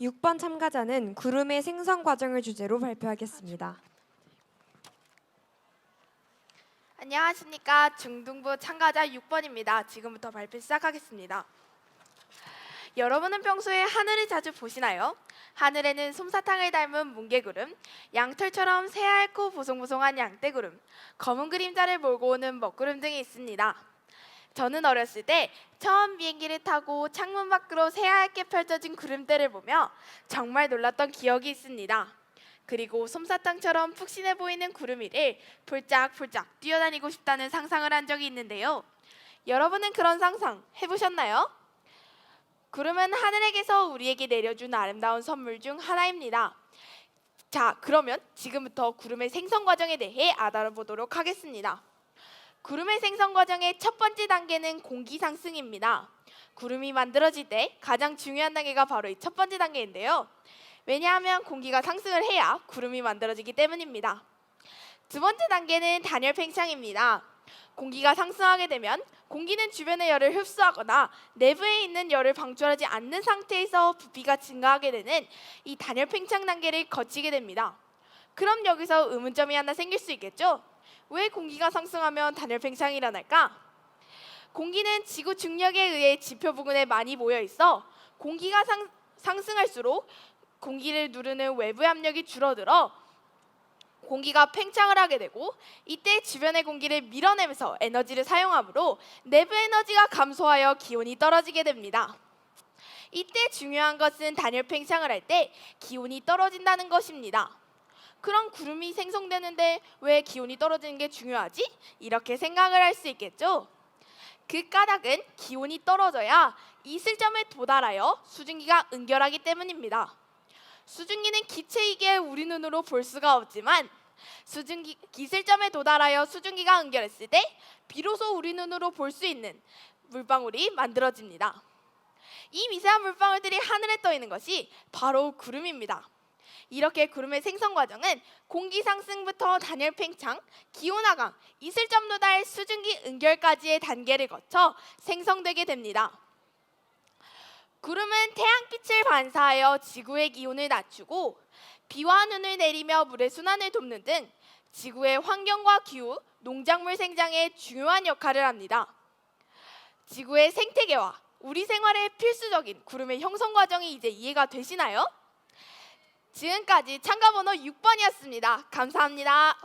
6번 참가자는 구름의 생성 과정을 주제로 발표하겠습니다. 안녕하십니까 중등부 참가자 6번입니다. 지금부터 발표 시작하겠습니다. 여러분은 평소에 하늘을 자주 보시나요? 하늘에는 솜사탕을 닮은 뭉게구름, 양털처럼 새하얗고 보송보송한 양떼구름, 검은 그림자를 몰고 오는 먹구름 등이 있습니다. 저는 어렸을 때 처음 비행기를 타고 창문 밖으로 새하얗게 펼쳐진 구름대를 보며 정말 놀랐던 기억이 있습니다. 그리고 솜사탕처럼 푹신해 보이는 구름 위를 폴짝폴짝 뛰어다니고 싶다는 상상을 한 적이 있는데요. 여러분은 그런 상상 해보셨나요? 구름은 하늘에게서 우리에게 내려준 아름다운 선물 중 하나입니다. 자, 그러면 지금부터 구름의 생성 과정에 대해 알아보도록 하겠습니다. 구름의 생성 과정의 첫 번째 단계는 공기 상승입니다. 구름이 만들어질 때 가장 중요한 단계가 바로 이 첫 번째 단계인데요. 왜냐하면 공기가 상승을 해야 구름이 만들어지기 때문입니다. 두 번째 단계는 단열 팽창입니다. 공기가 상승하게 되면 공기는 주변의 열을 흡수하거나 내부에 있는 열을 방출하지 않는 상태에서 부피가 증가하게 되는 이 단열 팽창 단계를 거치게 됩니다. 그럼 여기서 의문점이 하나 생길 수 있겠죠? 왜 공기가 상승하면 단열 팽창이 일어날까? 공기는 지구 중력에 의해 지표 부근에 많이 모여 있어 공기가 상, 상승할수록 공기를 누르는 외부 압력이 줄어들어 공기가 팽창을 하게 되고 이때 주변의 공기를 밀어내면서 에너지를 사용하므로 내부 에너지가 감소하여 기온이 떨어지게 됩니다. 이때 중요한 것은 단열 팽창을 할 때 기온이 떨어진다는 것입니다. 그럼 구름이 생성되는데 왜 기온이 떨어지는 게 중요하지? 이렇게 생각을 할 수 있겠죠. 그 까닭은 기온이 떨어져야 이슬점에 도달하여 수증기가 응결하기 때문입니다. 수증기는 기체이기에 우리 눈으로 볼 수가 없지만 수증기 기슬점에 도달하여 수증기가 응결했을 때 비로소 우리 눈으로 볼 수 있는 물방울이 만들어집니다. 이 미세한 물방울들이 하늘에 떠 있는 것이 바로 구름입니다. 이렇게 구름의 생성 과정은 공기 상승부터 단열 팽창, 기온 하강, 이슬점 도달, 수증기 응결까지의 단계를 거쳐 생성되게 됩니다. 구름은 태양빛을 반사하여 지구의 기온을 낮추고 비와 눈을 내리며 물의 순환을 돕는 등 지구의 환경과 기후, 농작물 생장에 중요한 역할을 합니다. 지구의 생태계와 우리 생활에 필수적인 구름의 형성 과정이 이제 이해가 되시나요? 지금까지 참가 번호 6번이었습니다. 감사합니다.